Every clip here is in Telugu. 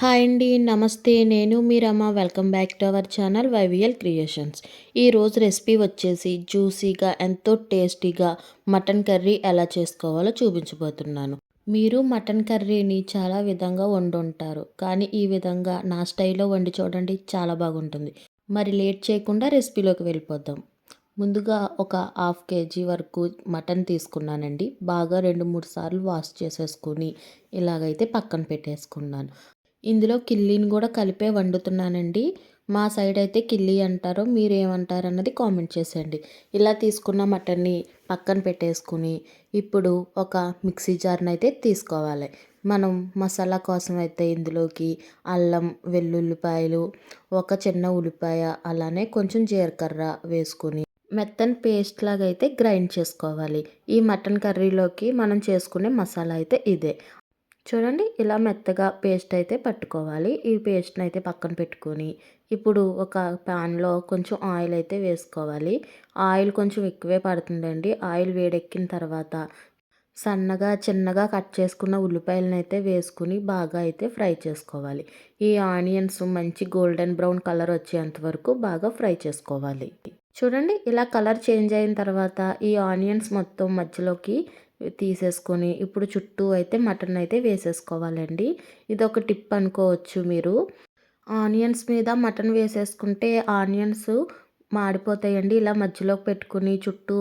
హాయ్ అండి నమస్తే. నేను Meeramma welcome back to our channel YVL creations. ఈరోజు రెసిపీ వచ్చేసి జ్యూసీగా ఎంతో టేస్టీగా మటన్ కర్రీ ఎలా చేసుకోవాలో చూపించబోతున్నాను. మీరు మటన్ కర్రీని చాలా విధంగా వండుంటారు. కానీ ఈ విధంగా నా స్టైల్లో వండి చూడండి చాలా బాగుంటుంది. మరి లేట్ చేయకుండా రెసిపీలోకి వెళ్ళిపోద్దాం ముందుగా ఒక హాఫ్ కేజీ వరకు మటన్ తీసుకున్నానండి. బాగా రెండు మూడు సార్లు వాష్ చేసేసుకొని ఇలాగైతే పక్కన పెట్టేసుకున్నాను. ఇందులో కిల్లీని కూడా కలిపే వండుతున్నానండి. మా సైడ్ అయితే కిల్లీ అంటారు మీరు ఏమంటారు అన్నది కామెంట్ చేసేయండి. ఇలా తీసుకున్న మటన్ని పక్కన పెట్టేసుకుని ఇప్పుడు ఒక మిక్సీ జార్ని అయితే తీసుకోవాలి. మనం మసాలా కోసం అయితే ఇందులోకి అల్లం వెల్లుల్లిపాయలు ఒక చిన్న ఉల్లిపాయ అలానే కొంచెం జీలకర్ర వేసుకుని మెత్తని పేస్ట్ లాగా అయితే గ్రైండ్ చేసుకోవాలి. ఈ మటన్ కర్రీలోకి మనం చేసుకునే మసాలా అయితే ఇదే. చూడండి ఇలా మెత్తగా పేస్ట్ అయితే పట్టుకోవాలి. ఈ పేస్ట్ని అయితే పక్కన పెట్టుకొని ఇప్పుడు ఒక ప్యాన్లో కొంచెం ఆయిల్ అయితే వేసుకోవాలి. ఆయిల్ కొంచెం ఎక్కువే పడుతుందండి. ఆయిల్ వేడెక్కిన తర్వాత సన్నగా చిన్నగా కట్ చేసుకున్న ఉల్లిపాయలను అయితే వేసుకుని బాగా అయితే ఫ్రై చేసుకోవాలి. ఈ ఆనియన్స్ మంచి గోల్డెన్ బ్రౌన్ కలర్ వచ్చేంత వరకు బాగా ఫ్రై చేసుకోవాలి. చూడండి ఇలా కలర్ చేంజ్ అయిన తర్వాత ఈ ఆనియన్స్ మొత్తం మధ్యలోకి తీసేసుకొని ఇప్పుడు చుట్టూ అయితే మటన్ అయితే వేసేసుకోవాలండి. ఇది ఒక టిప్ అనుకోవచ్చు మీరు. ఆనియన్స్ మీద మటన్ వేసేసుకుంటే ఆనియన్స్ మాడిపోతాయండి. ఇలా మధ్యలోకి పెట్టుకుని చుట్టూ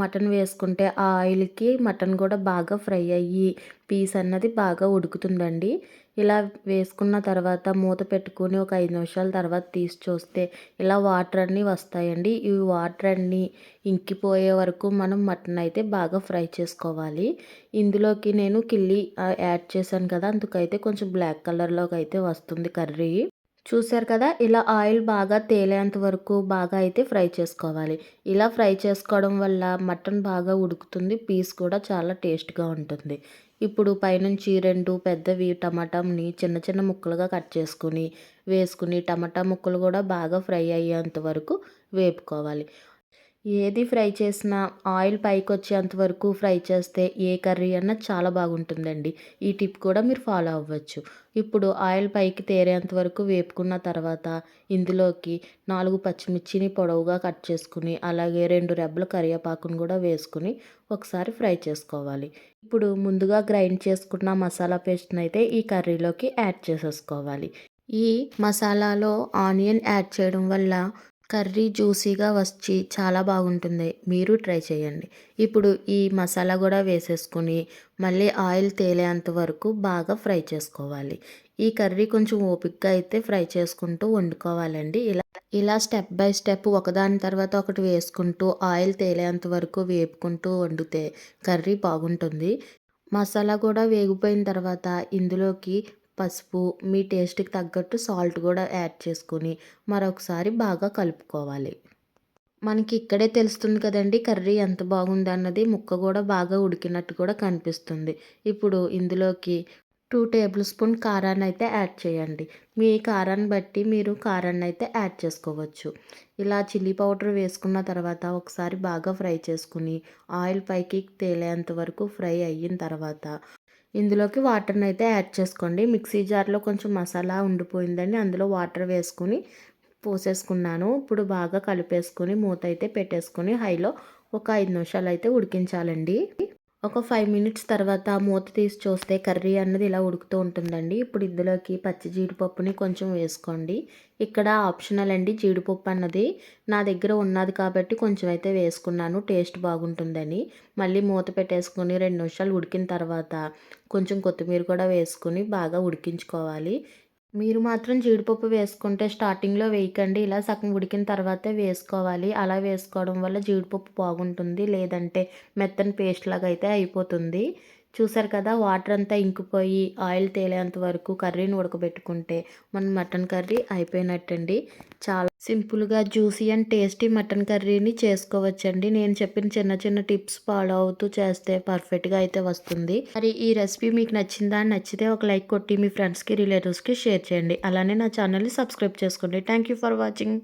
మటన్ వేసుకుంటే ఆ ఆయిల్కి మటన్ కూడా బాగా ఫ్రై అయ్యి పీస్ అన్నది బాగా ఉడుకుతుందండి. ఇలా వేసుకున్న తర్వాత మూత పెట్టుకుని ఒక ఐదు నిమిషాల తర్వాత తీసి చూస్తే ఇలా వాటర్ అన్నీ వస్తాయండి. ఈ వాటర్ అన్నీ ఇంకిపోయే వరకు మనం మటన్ అయితే బాగా ఫ్రై చేసుకోవాలి. ఇందులోకి నేను కిల్లి యాడ్ చేశాను కదా అందుకైతే కొంచెం బ్లాక్ కలర్లోకి అయితే వస్తుంది కర్రీ చూసారు కదా ఇలా ఆయిల్ బాగా తేలేంత వరకు బాగా అయితే ఫ్రై చేసుకోవాలి. ఇలా ఫ్రై చేసుకోవడం వల్ల మటన్ బాగా ఉడుకుతుంది పీస్ కూడా చాలా టేస్ట్గా ఉంటుంది. ఇప్పుడు పైనుంచి రెండు పెద్దవి టమాటాని చిన్న చిన్న ముక్కలుగా కట్ చేసుకుని వేసుకుని టమాటా ముక్కలు కూడా బాగా ఫ్రై అయ్యేంత వరకు వేపుకోవాలి. ఏది ఫ్రై చేసినా ఆయిల్ పైకి వచ్చేంత వరకు ఫ్రై చేస్తే ఏ కర్రీ అన్నా చాలా బాగుంటుందండి. ఈ టిప్ కూడా మీరు ఫాలో అవ్వచ్చు. ఇప్పుడు ఆయిల్ పైకి తేరేంత వరకు వేపుకున్న తర్వాత ఇందులోకి నాలుగు పచ్చిమిర్చిని పొడవుగా కట్ చేసుకుని అలాగే రెండు రెబ్బల కరివేపాకును కూడా వేసుకుని ఒకసారి ఫ్రై చేసుకోవాలి. ఇప్పుడు ముందుగా గ్రైండ్ చేసుకున్న మసాలా పేస్ట్ని అయితే ఈ కర్రీలోకి యాడ్ చేసేసుకోవాలి. ఈ మసాలాలో ఆనియన్ యాడ్ చేయడం వల్ల కర్రీ జ్యూసీగా వచ్చి చాలా బాగుంటుంది. మీరు ట్రై చేయండి. ఇప్పుడు ఈ మసాలా కూడా వేసేసుకుని మళ్ళీ ఆయిల్ తేలేంత వరకు బాగా ఫ్రై చేసుకోవాలి. ఈ కర్రీ కొంచెం ఓపిక్గా అయితే ఫ్రై చేసుకుంటూ వండుకోవాలండి. ఇలా ఇలా స్టెప్ బై స్టెప్ ఒకదాని తర్వాత ఒకటి వేసుకుంటూ ఆయిల్ తేలేంత వరకు వేపుకుంటూ వండితే కర్రీ బాగుంటుంది. మసాలా కూడా వేగిపోయిన తర్వాత ఇందులోకి పసుపు మీ టేస్ట్కి తగ్గట్టు సాల్ట్ కూడా యాడ్ చేసుకొని మరొకసారి బాగా కలుపుకోవాలి. మనకి ఇక్కడే తెలుస్తుంది కదండి కర్రీ ఎంత బాగుంది అన్నది ముక్క కూడా బాగా ఉడికినట్టు కూడా కనిపిస్తుంది. ఇప్పుడు ఇందులోకి టూ టేబుల్ స్పూన్ కారాన్ని అయితే యాడ్ చేయండి. మీ కారాన్ని బట్టి మీరు కారాన్ని అయితే యాడ్ చేసుకోవచ్చు. ఇలా చిల్లీ పౌడర్ వేసుకున్న తర్వాత ఒకసారి బాగా ఫ్రై చేసుకుని ఆయిల్ పైకి తేలేంత వరకు ఫ్రై అయిన తర్వాత ఇందులోకి వాటర్ని అయితే యాడ్ చేసుకోండి. మిక్సీ జార్లో కొంచెం మసాలా ఉండిపోయిందని అందులో వాటర్ వేసుకుని పోసేసుకున్నాను. ఇప్పుడు బాగా కలిపేసుకొని మూత అయితే పెట్టేసుకొని హైలో ఒక ఐదు నిమిషాలు అయితే ఉడికించాలండి. ఒక ఫైవ్ మినిట్స్ తర్వాత మూత తీసి చూస్తే కర్రీ అన్నది ఇలా ఉడుకుతూ ఉంటుందండి. ఇప్పుడు ఇందులోకి పచ్చి జీడిపప్పుని కొంచెం వేసుకోండి. ఇక్కడ ఆప్షనల్ అండి జీడిపప్పు అన్నది. నా దగ్గర ఉన్నది కాబట్టి కొంచెం అయితే వేసుకున్నాను. టేస్ట్ బాగుంటుందని. మళ్ళీ మూత పెట్టేసుకొని రెండు నిమిషాలు ఉడికిన తర్వాత కొంచెం కొత్తిమీర కూడా వేసుకొని బాగా ఉడికించుకోవాలి. మీరు మాత్రం జీడిపప్పు వేసుకుంటే స్టార్టింగ్లో వేయకండి. ఇలా సగం ఉడికిన తర్వాతే వేసుకోవాలి. అలా వేసుకోవడం వల్ల జీడిపప్పు బాగుంటుంది. లేదంటే మెత్తని పేస్ట్ లాగా అయితే అయిపోతుంది. చూసారు కదా వాటర్ అంతా ఇంకిపోయి ఆయిల్ తేలేంత వరకు కర్రీని ఉడకబెట్టుకుంటే మన మటన్ కర్రీ అయిపోయినట్టండి. చాలా సింపుల్గా జ్యూసీ అండ్ టేస్టీ మటన్ కర్రీని చేసుకోవచ్చండి. నేను చెప్పిన చిన్న చిన్న టిప్స్ ఫాలో అవుతూ చేస్తే పర్ఫెక్ట్గా అయితే వస్తుంది. మరి ఈ రెసిపీ మీకు నచ్చిందా? నచ్చితే ఒక లైక్ కొట్టి మీ ఫ్రెండ్స్కి రిలేటివ్స్కి షేర్ చేయండి. అలానే నా ఛానల్ని సబ్స్క్రైబ్ చేసుకోండి. Thank you for watching.